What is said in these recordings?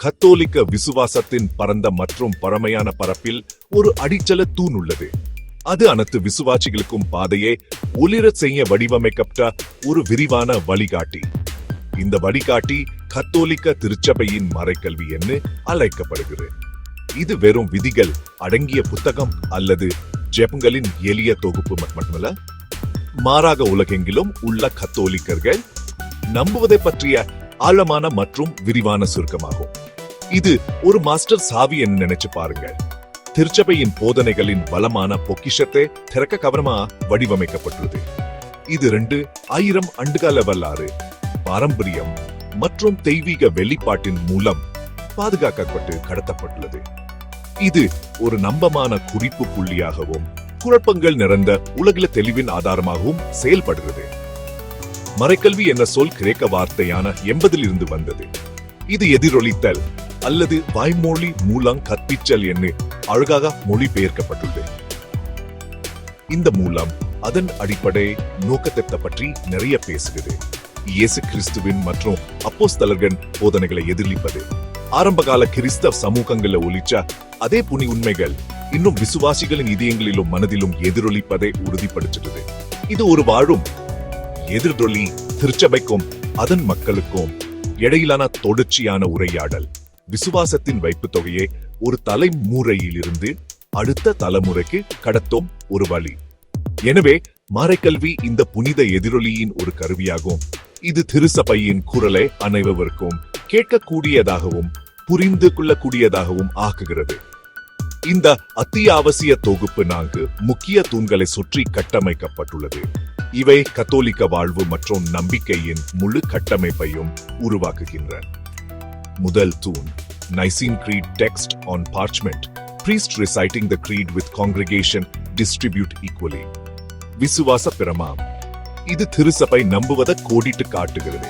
கத்தோலிக்க விசுவாசத்தின் பரந்த மற்றும் பழமையான பரப்பில் ஒரு அடிச்சல தூண் உள்ளது. அது அனைத்து விசுவாசிகளுக்கும் பாதையை ஒளிரச் செய்ய வடிவமைக்கப்பட்ட ஒரு விரிவான வழிகாட்டி. இந்த வழிகாட்டி கத்தோலிக்க திருச்சபையின் மறைக்கல்வி என்று அழைக்கப்படுகிறது. இது வெறும் விதிகள் அடங்கிய புத்தகம் அல்லது ஜெபங்களின் எளிய தொகுப்பு மட்டுமல்ல. மாறாக உலகெங்கிலும் உள்ள கத்தோலிக்கர்கள் நம்புவதை பற்றிய ஆழமான மற்றும் விரிவான சுருக்கமாகும். இது ஒரு மாஸ்டர் சாவி என்று நினைச்சு பாருங்க. திருச்சபையின் போதனைகளின் பலமான பொக்கிஷத்தை திறக்க கவனமா வடிவமைக்கப்பட்டுள்ளது. இது ரெண்டு ஆயிரம் ஆண்டுகால வரலாறு பாரம்பரியம் மற்றும் தெய்வீக வெளிப்பாட்டின் மூலம் பாதுகாக்கப்பட்டு கடத்தப்பட்டுள்ளது. இது ஒரு நம்பமான குறிப்பு புள்ளியாகவும் குழப்பங்கள் நிறைந்த உலகில தெளிவின் ஆதாரமாகவும் செயல்படுகிறது. மறைக்கல்வி என்ற சொல் கிரேக்க வார்த்தையான எண்பதில் இருந்து வந்தது. இது எதிரொலித்தல் அல்லது வாய்மொழி மூலம் கற்பிச்சல் என்று அழகாக மொழிபெயர்க்கப்பட்டுள்ளது. இந்த மூலம் அதன் அடிப்படை நோக்கத்தை பற்றி நிறைய பேசுகிறது. இயேசு கிறிஸ்துவின் மற்றும் அப்போஸ்தலர்கள் போதனைகளை எதிர்லிப்பது. ஆரம்பகால கிறிஸ்தவ சமூகங்களில் ஒலிச்ச அதே புனி உண்மைகள் இன்னும் விசுவாசிகளின் இதயங்களிலும் மனதிலும் எதிரொலிப்பதை உறுதிப்படுத்துகிறது. இது ஒரு வாழும் எதிர்தொலி திருச்சபைக்கும் அதன் மக்களுக்கும் இடையிலான தொடர்ச்சியான உரையாடல். விசுவாசத்தின் வைப்பு தொகையை ஒரு தலைமுறையிலிருந்து அடுத்த தலைமுறைக்கு கடத்தும் ஒரு வழி. எனவே மறைக்கல்வி இந்த புனித எதிரொலியின் ஒரு கருவியாகும். இது திருசபையின் குரலை அனைவருக்கும் கேட்கக்கூடியதாகவும் புரிந்து கொள்ளக்கூடியதாகவும் ஆக்குகிறது. இந்த அத்தியாவசிய தொகுப்பு நான்கு முக்கிய தூண்களை சுற்றி கட்டமைக்கப்பட்டுள்ளது. இவை கத்தோலிக்க வாழ்வு மற்றும் நம்பிக்கையின் முழு கட்டமைப்பையும் உருவாக்குகின்றன. முதல் தூண் Nicene creed text on parchment. Priest reciting the creed with congregation distribute equally. விசுவாச பிரமாம் இது திருசபை நம்புவதை கோடிட்டு காட்டுகிறது.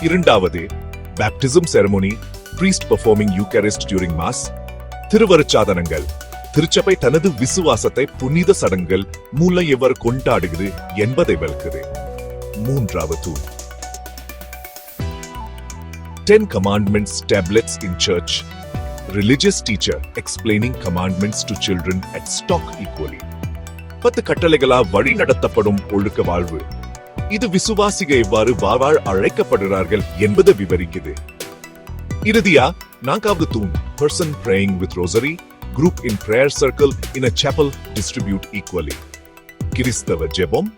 இரண்டாவது baptism ceremony priest performing eucharist during mass திருவருச்சாதனங்கள். திருச்சபை தனது விசுவாசத்தை புனித சடங்குகள் மூலம் எவ்வாறு கொண்டாடுகிறது என்பதை விளக்குது மூன்றாவது தூண். 10 commandments tablets in church. Religious teacher explaining commandments to children at stock equally. பத்து கட்டளைகளா வழி நடத்தப்படும் ஒழுக்க வாழ்வு இது விசுவாசிக எவ்வாறு வாவால் அழைக்கப்படுகிறார்கள் என்பதை விவரிக்குது இறுதியா நான்காவது தூண் person praying with rosary group in prayer circle in a chapel distribute equally கிறிஸ்தவ ஜெபம்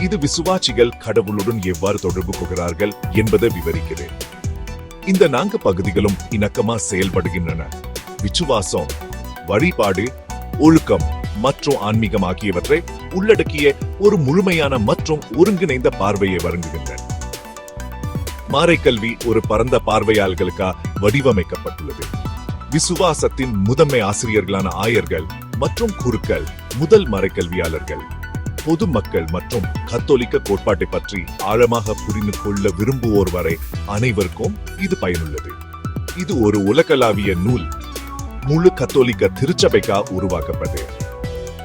இது விசுவாசிகள் கடவுளுடன் எவ்வாறு தொடர்பு கொள்கிறார்கள் என்பதை விவரிக்கிறேன் இந்த நான்கு பகுதிகளும் இணக்கமா செயல்படுகின்றன. விசுவாசம் வழிபாடு ஒழுக்கம் மற்றும் ஆன்மீகம் ஆகியவற்றை உள்ளடக்கிய ஒரு முழுமையான மற்றும் ஒருங்கிணைந்த பார்வையை வழங்குகின்றன. மாறைக்கல்வி ஒரு பரந்த பார்வையாளர்களுக்கா வடிவமைக்கப்பட்டுள்ளது. விசுவாசத்தின் முதன்மை ஆசிரியர்களான ஆயர்கள் மற்றும் குருக்கள் முதல் மறைக்கல்வியாளர்கள் பொதுமக்கள் மற்றும் கத்தோலிக்க கோட்பாட்டை பற்றி ஆழமாக புரிந்து கொள்ள விரும்புவோர் வரை அனைவருக்கும் இது பயனுள்ளது. இது ஒரு உலகளாவிய நூல். முழு கத்தோலிக்க திருச்சபைக்கா உருவாக்கப்பட்டது.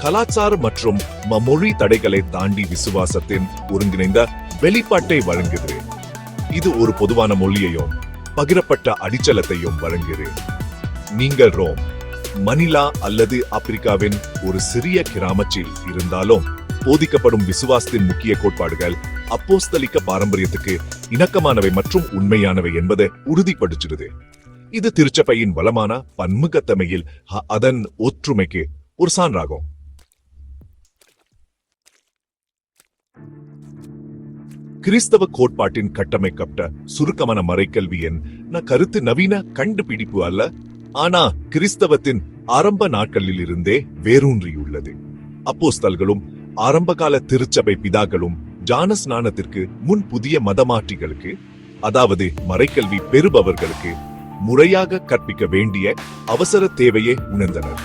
கலாச்சார மற்றும் மொழி தடைகளை தாண்டி விசுவாசத்தின் ஒருங்கிணைந்த வெளிப்பாட்டை வழங்குகிறது. இது ஒரு பொதுவான மொழியையும் பகிரப்பட்ட அடிச்சலத்தையும் வழங்குகிறது நீங்கள் ரோம் மணிலா அல்லது ஆப்பிரிக்காவின் ஒரு சிறிய கிராமத்தில் இருந்தாலும் போதிக்கப்படும் விசுவாசத்தின் முக்கிய கோட்பாடுகள் அப்போஸ்தலிக்க பாரம்பரியத்துக்கு இணக்கமானவை மற்றும் உண்மையானவை என்பதை உறுதிப்படுத்துகிறது. இது திருச்சபையின் வளமான பன்முகத்தமையில் அதன் ஒற்றுமைக்கு ஒரு சான்றாகும். கிறிஸ்தவ கோட்பாட்டின் கட்டமைக்கப்பட்ட சுருக்கமான மறைக்கல்வி என் கருத்து நவீன கண்டுபிடிப்பு அல்ல ஆனா கிறிஸ்தவத்தின் ஆரம்ப நாட்களில் இருந்தே வேரூன்றியுள்ளது. அப்போஸ்தல்களும் ஆரம்பகால திருச்சபை பிதாக்களும் ஜான ஸ்நானத்திற்கு முன் புதிய மதமாற்றிகளுக்கு அதாவது மறைக்கல்வி பெறுபவர்களுக்கு முறையாக கற்பிக்க வேண்டிய அவசர தேவையை உணர்ந்தனர்.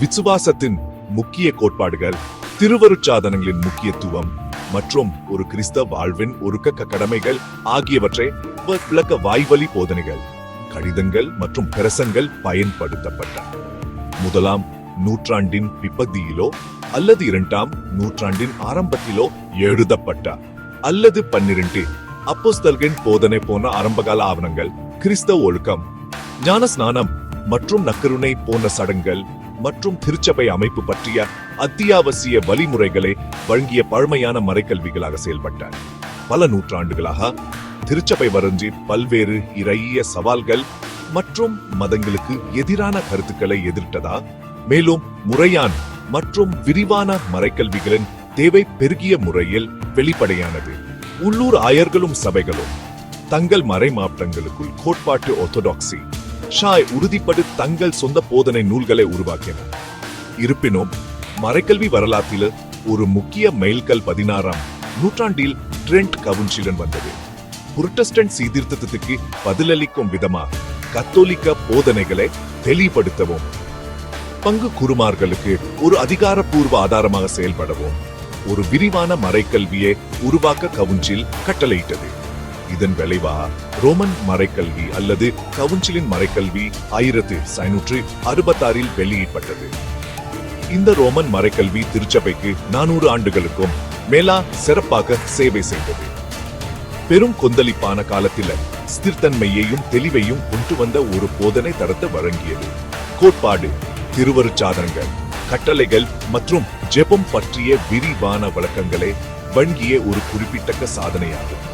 விசுவாசத்தின் முக்கிய கோட்பாடுகள் திருவருட்சாதனங்களின் முக்கியத்துவம் மற்றும் ஒரு கிறிஸ்தவ வாழ்வின் ஒருக்க கடமைகள் ஆகியவற்றை விளக்க வாய்வழி போதனைகள் கடிதங்கள் மற்றும் பிரசங்கள் பயன்படுத்தப்பட்டன. முதலாம் நூற்றாண்டின் பிற்பகுதியிலோ அல்லது இரண்டாம் நூற்றாண்டின் ஆரம்பத்திலோ எழுதப்பட்ட அல்லது பன்னிரண்டு அப்போஸ்தல்களின் போதனை போன ஆரம்பகால ஆவணங்கள் கிறிஸ்தவ ஒழுக்கம் ஞான ஸ்நானம் மற்றும் நக்கருணை போன்ற சடங்குகள் மற்றும் திருச்சபை அமைப்பு பற்றிய அத்தியாவசிய வழிமுறைகளை வழங்கிய பழமையான மறைக்கல்விகளாக செயல்பட்டார் பல நூற்றாண்டுகளாக திருச்சபை வரைஞ்சி பல்வேறு இறைய சவால்கள் மற்றும் மதங்களுக்கு எதிரான கருத்துக்களை எதிர்த்ததா? மேலும் முறையான மற்றும் விரிவான மறைக்கல்விகளின் தேவை பெருகிய முறையில் வெளிப்படையானது. உள்ளூர் ஆயர்களும் சபைகளும் தங்கள் மறைமாற்றங்களுக்குள் கோட்பாட்டு ஒர்த்தோடாக்சி ஷாய் உறுதிப்படு தங்கள் சொந்த போதனை நூல்களை உருவாக்கின. இருப்பினும் மறைக்கல்வி வரலாற்றில் ஒரு முக்கிய மைல்கல் பதினாறாம் நூற்றாண்டில் ட்ரெண்ட் கவுன்சிலன் வந்தது. புரட்டஸ்டன்ட் சீர்திருத்தத்துக்கு பதிலளிக்கும் விதமா கத்தோலிக்க போதனைகளை தெளிவுபடுத்தவும் பங்கு குருமார்களுக்கு ஒரு அதிகாரப்பூர்வ ஆதாரமாக செயல்படவும். ஒரு விரிவான மறைக்கல்வியை உருவாக்க கவுன்சில் கட்டளையிட்டது. இதன் விளைவா ரோமன் மறைக்கல்வி அல்லது கவுன்சிலின் மறைக்கல்வி ஆயிரத்து ஐநூற்று அறுபத்தாறில் வெளியிடப்பட்டது. இந்த ரோமன் மறைக்கல்வி திருச்சபைக்கு நானூறு ஆண்டுகளுக்கும் மேலா சிறப்பாக சேவை செய்தது. பெரும் கொந்தளிப்பான காலத்தில் ஸ்திர்தன்மையையும் தெளிவையும் கொண்டு வந்த ஒரு போதனை தரத்தை வழங்கியது. கோட்பாடு திருவருச்சாதனங்கள் கட்டளைகள் மற்றும் ஜெபம் பற்றிய விரிவான விளக்கங்களை வழங்கிய ஒரு குறிப்பிட்டக்க சாதனையாகும்.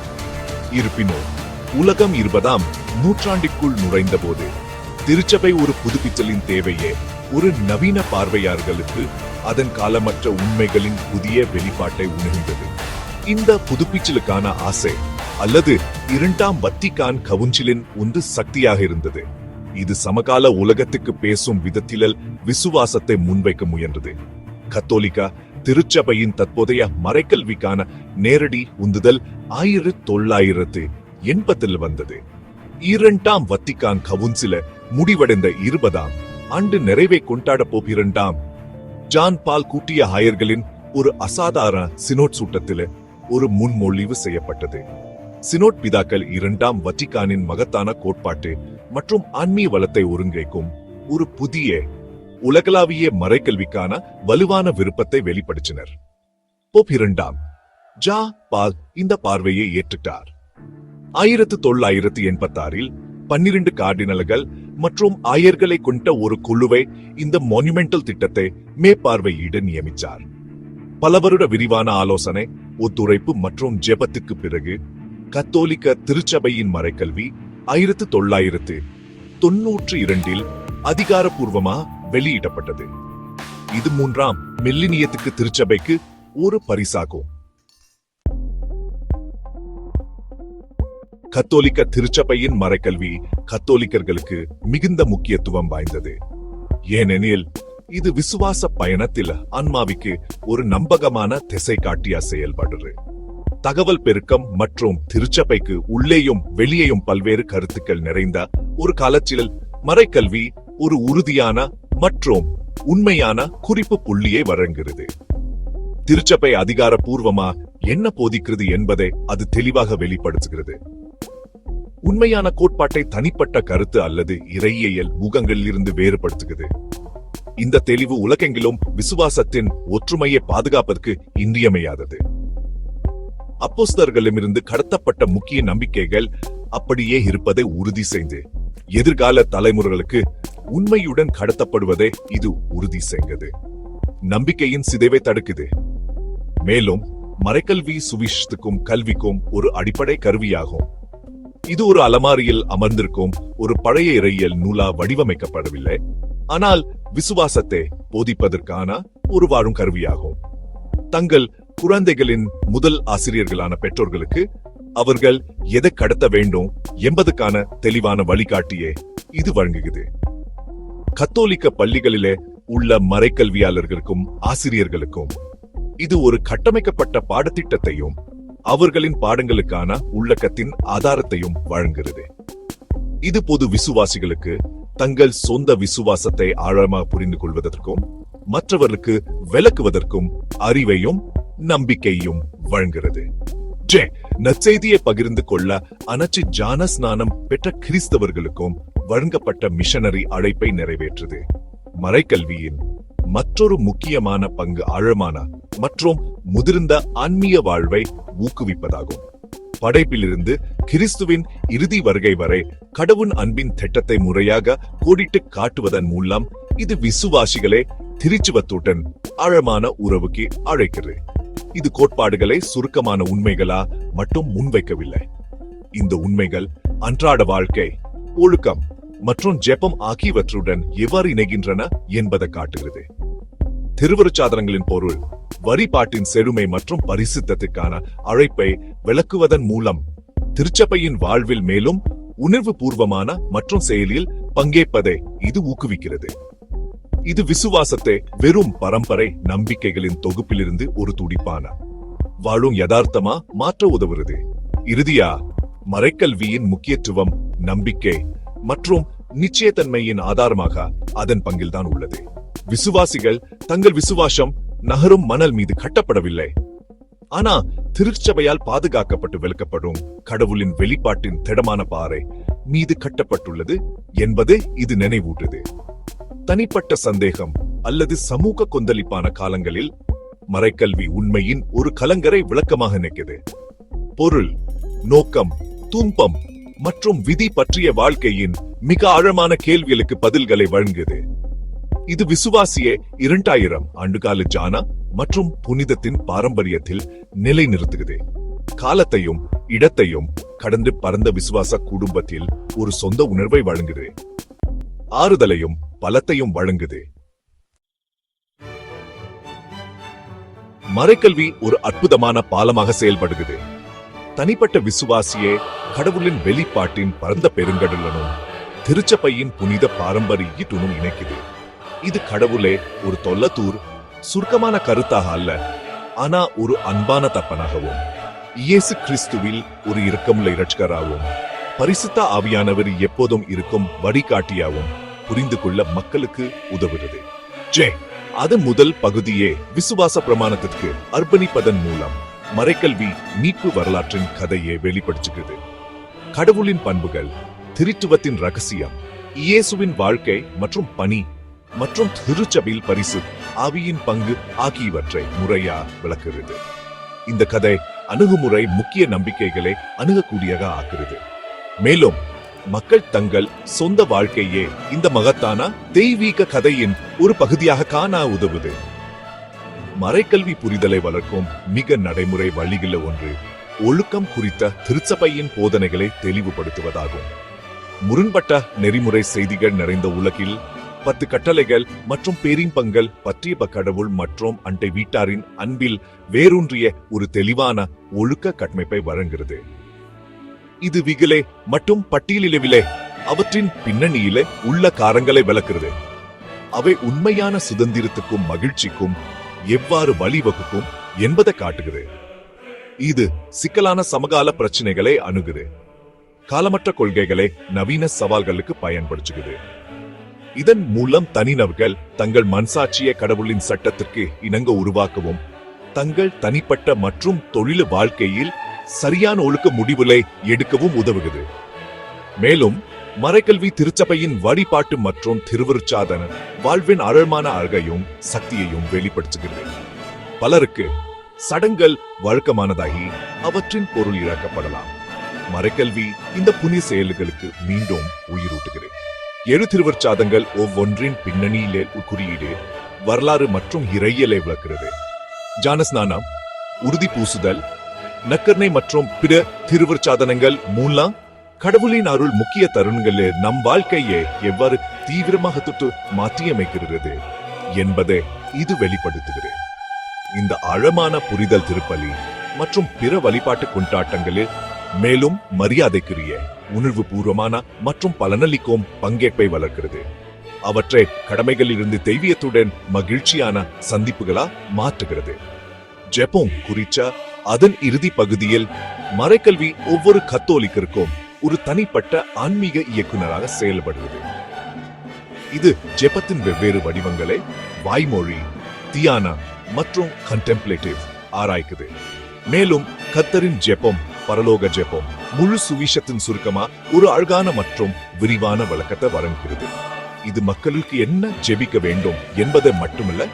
இருப்பினும் உலகம் இருபதாம் நூற்றாண்டிற்குள் நுழைந்தபோது திருச்சபை ஒரு புதுப்பித்தலின் தேவையே ஒரு நவீன பார்வையாளர்களுக்கு அதன் காலமற்ற உண்மைகளின் புதிய வெளிப்பாட்டை உணர்ந்தது. இந்த புதுப்பிச்சலுக்கான ஆசை அல்லது இரண்டாம் வத்திகான் கவுன்சிலின் ஒன்று சக்தியாக இருந்தது. இது சமகால உலகத்துக்கு பேசும் விதத்திலல் விசுவாசத்தை முன்வைக்க முயன்றது. கத்தோலிக்கா திருச்சபையின் தற்போதைய மறைக்கல்விக்கான நேரடி உந்துதல் ஆயிரத்தி தொள்ளாயிரத்து எண்பத்தில் வந்தது. இரண்டாம் வத்திகான் கவுன்சில முடிவடைந்த இருபதாம் ஆண்டு நிறைவை கொண்டாட போகிறண்டாம். ஜான் பால் கூட்டிய ஆயர்களின் ஒரு அசாதாரண சினோட் சூட்டத்தில் ஒரு முன்மொழிவு செய்யப்பட்டது. சினோட் பிதாக்கள் இரண்டாம் வத்திகானின் மகத்தான கோட்பாட்டு மற்றும் ஆன்மீக வளத்தை ஒருங்கிணைக்கும் ஒரு புதிய உலகளாவிய மறைக்கல்விக்கான வலுவான விருப்பத்தை வெளிப்படுத்தினர். போப் இரண்டாம் ஜா பால் இந்த பார்வையை ஏற்றுட்டார். ஆயிரத்து தொள்ளாயிரத்து எண்பத்தாறில் பன்னிரண்டு கார்டினல்கள் மற்றும் ஆயர்களை கொண்ட ஒரு குழுவை இந்த மொனுமெண்டல் திட்டத்தை மேற்பார்வையிட நியமித்தார். பல வருட விரிவான ஆலோசனை ஒத்துழைப்பு மற்றும் ஜெபத்துக்கு பிறகு கத்தோலிக்க திருச்சபையின் மறைக்கல்வி ஆயிரத்து தொள்ளாயிரத்து தொன்னூற்று இரண்டில் அதிகாரப்பூர்வமா வெளியிடப்பட்டது. இது மூன்றாம் மெல்லினியத்துக்கு திருச்சபைக்கு ஒரு பரிசாகும். கத்தோலிக்க திருச்சபையின் மறைக்கல்வி கத்தோலிக்கர்களுக்கு மிகுந்த முக்கியத்துவம் வாய்ந்தது. ஏனெனில் இது விசுவாச பயணத்தில் ஆன்மாவிக்கு ஒரு நம்பகமான திசை காட்டியா செயல்படுறது தகவல் பெருக்கம் மற்றும் திருச்சபைக்கு உள்ளேயும் வெளியேயும் பல்வேறு கருத்துக்கள் நிறைந்த ஒரு காலச்சில் மறைக்கல்வி ஒரு உறுதியான மற்றும் உண்மையான குறிப்பு புள்ளியை வழங்குகிறது. திருச்சபை அதிகாரப்பூர்வமா என்ன போதிக்கிறது என்பதை அது தெளிவாக வெளிப்படுத்துகிறது. உண்மையான கோட்பாட்டை தனிப்பட்ட கருத்து அல்லது இறையியல் முகங்களில் இருந்து வேறுபடுத்துகிறது. இந்த தெளிவு உலகெங்கிலும் விசுவாசத்தின் ஒற்றுமையை பாதுகாப்பதற்கு இன்றியமையாதது. அப்போஸ்தலர்களிடமிருந்து கடத்தப்பட்ட முக்கிய நம்பிக்கைகள் அப்படியே இருப்பதை உறுதி செய்து எதிர்கால தலைமுறைகளுக்கு உண்மையுடன் கடத்தப்படுவதை இது உறுதி செய்கிறது நம்பிக்கையின் சிதைவை தடுக்குது. மேலும் மறைக்கல்வி சுவிஷத்துக்கும் கல்விக்கும் ஒரு அடிப்படை கருவியாகும். இது ஒரு அலமாரியில் அமர்ந்திருக்கும் ஒரு பழைய இறையியல் நூலா வடிவமைக்கப்படவில்லை. ஆனால் விசுவாசத்தை போதிப்பதற்கான ஒரு வாழும் கருவியாகும். தங்கள் குழந்தைகளின் முதல் ஆசிரியர்களான பெற்றோர்களுக்கு அவர்கள் எதை கடத்த வேண்டும் என்பதுக்கான தெளிவான வழிகாட்டியே இது வழங்குகிறது. கத்தோலிக்க பள்ளிகளிலே உள்ள மறைக்கல்வியாளர்களுக்கும் ஆசிரியர்களுக்கும் இது ஒரு கட்டமைக்கப்பட்ட பாடத்திட்டத்தையும் அவர்களின் பாடங்களுக்கான உள்ளக்கத்தின் ஆதாரத்தையும் வழங்குகிறது. இது பொது விசுவாசிகளுக்கு தங்கள் சொந்த விசுவாசத்தை ஆழமாக புரிந்து கொள்வதற்கும் மற்றவர்களுக்கு விளக்குவதற்கும் அறிவையும் நம்பிக்கையும் வழங்குகிறது. ஜே நற்செய்தியை பகிர்ந்து கொள்ள அனச்சி ஜான ஸ்நானம் பெற்ற கிறிஸ்தவர்களுக்கும் வழங்கப்பட்ட மிஷனரி அழைப்பை நிறைவேற்றுது. மறைக்கல்வியின் மற்றொரு முக்கியமான பங்கு ஆழமான மற்றும் முதிர்ந்த ஆன்மீக வாழ்வை ஊக்குவிப்பதாகும். படைப்பிலிருந்து கிறிஸ்துவின் இறுதி வருகை வரை கடவுள் அன்பின் திட்டத்தை முறையாக கோடிட்டு காட்டுவதன் மூலம் இது விசுவாசிகளை திருச்சுவத்துடன் ஆழமான உறவுக்கு அழைக்கிறது இது கோட்பாடுகளை சுருக்கமான உண்மைகளா மட்டும் முன்வைக்கவில்லை. இந்த உண்மைகள் அன்றாட வாழ்க்கை ஒழுக்கம் மற்றும் ஜெபம் ஆகியவற்றுடன் எவ்வாறு இணைகின்றன என்பதை காட்டுகிறது. திருவருச்சாதனங்களின் பொருள் வரிபாட்டின் செழுமை மற்றும் பரிசுத்தத்துக்கான அழைப்பை விளக்குவதன் மூலம் திருச்சபையின் வாழ்வில் மேலும் உணர்வு பூர்வமான மற்றும் செயலில் பங்கேற்பதை இது ஊக்குவிக்கிறது. இது விசுவாசத்தை வெறும் பரம்பரை நம்பிக்கைகளின் தொகுப்பிலிருந்து ஒரு துடிப்பான. வாழும் யதார்த்தமா மாற்ற உதவுறது. இறுதியா மறைக்கல்வியின் முக்கியத்துவம் நம்பிக்கை மற்றும் நிச்சயத்தன்மையின் ஆதாரமாக அதன் பங்கில்தான் உள்ளது. விசுவாசிகள் தங்கள் விசுவாசம் நகரும் மணல் மீது கட்டப்படவில்லை. ஆனா திருச்சபையால் பாதுகாக்கப்பட்டு விளக்கப்படும் கடவுளின் வெளிப்பாட்டின் திடமான பாறை மீது கட்டப்பட்டுள்ளது என்பதை இது நினைவூட்டுது. தனிப்பட்ட சந்தேகம் அல்லது சமூக கொந்தளிப்பான காலங்களில் மறைக்கல்வி உண்மையின் ஒரு கலங்கரை விளக்கமாக நிற்கிறது பொருள் நோக்கம் துன்பம் மற்றும் விதி பற்றிய வாழ்க்கையின் மிக ஆழமான கேள்விகளுக்கு பதில்களை வழங்குது. இது விசுவாசிய இரண்டாயிரம் ஆண்டுகால ஜானா மற்றும் புனிதத்தின் பாரம்பரியத்தில் நிலைநிறுத்துகிறது காலத்தையும் இடத்தையும் கடந்து பரந்த விசுவாச குடும்பத்தில் ஒரு சொந்த உணர்வை வழங்குது ஆறுதலையும் பலத்தையும் வழங்குது. மறைக்கல்வி ஒரு அற்புதமான பாலமாக செயல்படுகிறது. தனிப்பட்ட விசுவாசியே கடவுளின் வெளிப்பாட்டின் பரந்த பெருங்கடலனும் திருச்சபையின் புனித பாரம்பரியத்துடன் இணைக்குது. இது கடவுளே ஒரு தொல்லத்தூர் சுருக்கமான கருத்தாக அல்ல ஆனா ஒரு அன்பான தப்பனாகவும். இயேசு கிறிஸ்துவில் ஒரு இரக்கமுள்ள இரட்சகராகவும் பரிசுத்த ஆவியானவர் எப்போதும் இருக்கும் வழிகாட்டியாகவும் புரிந்து கொள்ள மக்களுக்கு உதவுகிறது. ஜே அது முதல் பகுதியே விசுவாச பிரமாணத்திற்கு அர்ப்பணிப்பதன் மூலம் மறைக்கல்வி மீட்பு வரலாற்றின் கதையை வெளிப்படுத்துகிறது. கடவுளின் பண்புகள் திருத்துவத்தின் ரகசியம் இயேசுவின் வாழ்க்கை மற்றும் பணி மற்றும் திருச்சபையில் பரிசு ஆவியின் பங்கு ஆகியவற்றை முறையா விளக்குகிறது. இந்த கதை அணுகுமுறை முக்கிய நம்பிக்கைகளை அணுகக்கூடியதாக ஆக்குகிறது மேலும் மக்கள் தங்கள் சொந்த வாழ்க்கையே இந்த மகத்தான தெய்வீக கதையின் ஒரு பகுதியாக காண உதவுது. மறைக்கல்வி புரிதலை வளர்க்கும் மிக நடைமுறை வழிகளில் ஒன்று ஒழுக்கம் குறித்த திருச்சபையின் போதனைகளை தெளிவுபடுத்துவதாகும். முரண்பட்ட நெறிமுறை செய்திகள் நிறைந்த உலகில் பத்து கட்டளைகள் மற்றும் பேரின்பங்கள் பற்றிய கடவுள் மற்றும் அண்டை வீட்டாரின் அன்பில் வேரூன்றிய ஒரு தெளிவான ஒழுக்க கட்டமைப்பை வழங்குகிறது. இது விகிலே மற்றும் பட்டியலிலே அவற்றின் பின்னணியிலே உள்ள காரங்களை விளக்குறது அவை உண்மையான சுதந்திரத்துக்கும் மகிழ்ச்சிக்கும் எவ்வாறு வழிவகுக்கும் என்பதை காட்டுகிறது. இது சிக்கலான சமகால பிரச்சனைகளை அணுகுது. காலமற்ற கொள்கைகளை நவீன சவால்களுக்கு பயன்படுத்துகிறது. இதன் மூலம் தனிநபர்கள் தங்கள் மனசாட்சிய கடவுளின் சட்டத்திற்கு இணங்க உருவாக்கவும் தங்கள் தனிப்பட்ட மற்றும் தொழில் வாழ்க்கையில் சரியான ஒழுக்க முடிவுகளை எடுக்கவும் உதவுகிறது. மேலும் மறைக்கல்வி திருச்சபையின் வழிபாட்டு மற்றும் திருவருச்சாதன வாழ்வின் ஆழமான அழகையும் சக்தியையும் வெளிப்படுத்துகிறது. பலருக்கு சடங்கள் வழக்கமானதாகி அவற்றின் பொருள் இழக்கப்படலாம். மறைக்கல்வி இந்த புனித செயல்களுக்கு மீண்டும் உயிரூட்டுகிறது. ஏழு திருவருச்சாதங்கள் ஒவ்வொன்றின் பின்னணியிலே குறியீடு வரலாறு மற்றும் இறையலை விளக்கிறது ஜானஸ்நானம் உறுதி பூசுதல் நக்கர்ணை மற்றும் பிற திருவருச்சாதனங்கள் மூலம் கடவுளின் அருள் முக்கிய தருணங்களில் நம் வாழ்க்கையை எவ்வாறு தீவிரமாக தொட்டு மாற்றியமைக்கிறது என்பதை இது வெளிப்படுத்துகிறது. இந்த ஆழமான புரிதல் திருப்பலி மற்றும் பிற வழிபாட்டு கொண்டாட்டங்களில் மேலும் மரியாதைக்குரிய உணர்வு பூர்வமான மற்றும் பலனளிக்கும் பங்கேற்பை வளர்க்கிறது. அவற்றை கடமைகளிலிருந்து தெய்வீகத்துடன் மகிழ்ச்சியான சந்திப்புகளா மாற்றுகிறது. ஜெபம் குறிச்ச அதன் இறுதி பகுதியில் மறைக்கல்வி ஒவ்வொரு கத்தோலிக்கருக்கும் ஒரு தனிப்பட்ட ஆன்மீக இயக்குனராக செயல்படுகிறது. இது ஜெபத்தின் வெவ்வேறு வடிவங்களை வாய்மொழி தியானம் மற்றும் கண்டெம்ப்ளேட்டிவ் ஆராய்க்குது. மேலும் கத்தரின் ஜெபம் பரலோக ஜெபம் முழு சுவிசத்தின் சுருக்கமா ஒரு அழகான மற்றும் விரிவான விளக்கத்தை வழங்குகிறது. இது மக்களுக்கு என்ன ஜெபிக்க வேண்டும் என்பதை மட்டுமல்ல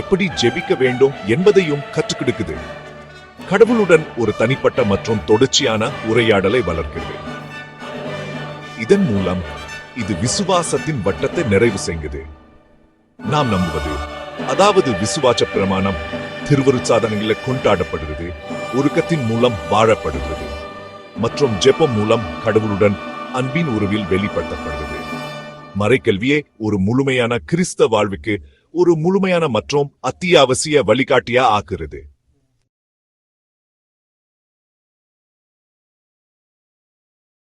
எப்படி ஜெபிக்க வேண்டும் என்பதையும் கற்றுக்கொடுக்குது. கடவுளுடன் ஒரு தனிப்பட்ட மற்றும் தொடர்ச்சியான உரையாடலை வளர்க்கிறது. இதன் மூலம் இது விசுவாசத்தின் வட்டத்தை நிறைவு செய்கிறது நாம் நம்புவது அதாவது விசுவாச பிரமாணம் திருவருட்சாதனங்களை கொண்டாடப்படுகிறது. ஒருக்கத்தின் மூலம் வாழப்படுகிறது. மற்றும் ஜெபம் மூலம் கடவுளுடன் அன்பின் உருவில் வெளிப்படுத்தப்படுகிறது. மறைக்கல்வியே ஒரு முழுமையான கிறிஸ்த வாழ்வுக்கு ஒரு முழுமையான மற்றும் அத்தியாவசிய வழிகாட்டியா ஆக்குறது